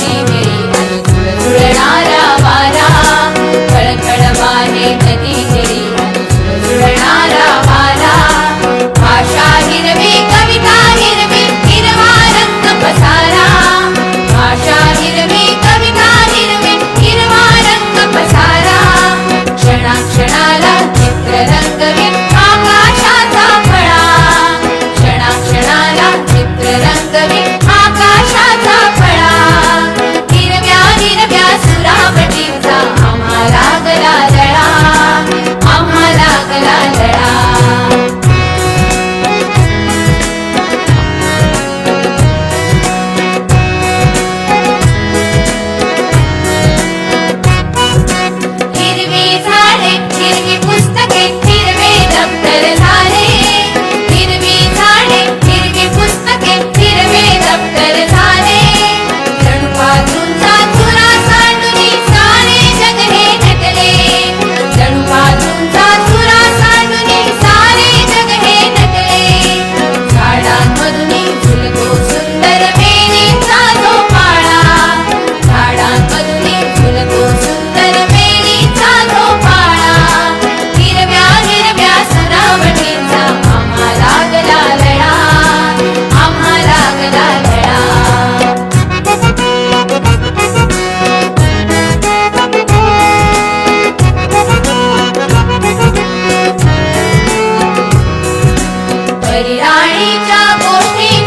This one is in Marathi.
जीवे हरिराणीच्या गोष्टी